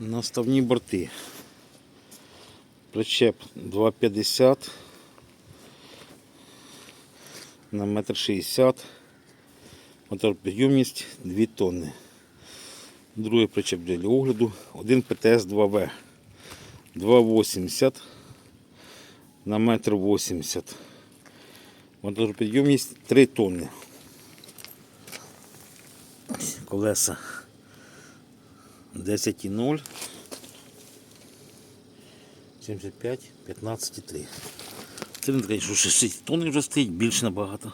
Наставні борти. Причеп 2,50 на метр 60. Моторпідйомність 2 тонни. Другий причеп для огляду. Один ПТС 2В. 2,80 на метр 80. Моторпідйомність 3 тонни. Колеса 10,0. 75, 15,3. Циліндр, звісно, 6 тонн вже стоїть, більше набагато.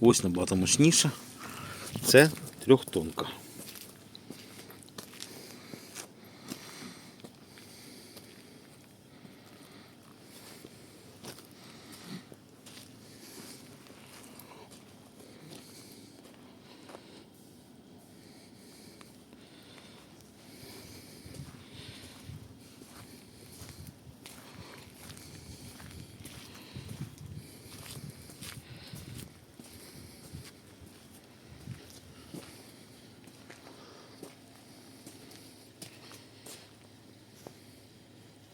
Ось набагато мощніша. Це трьохтонка.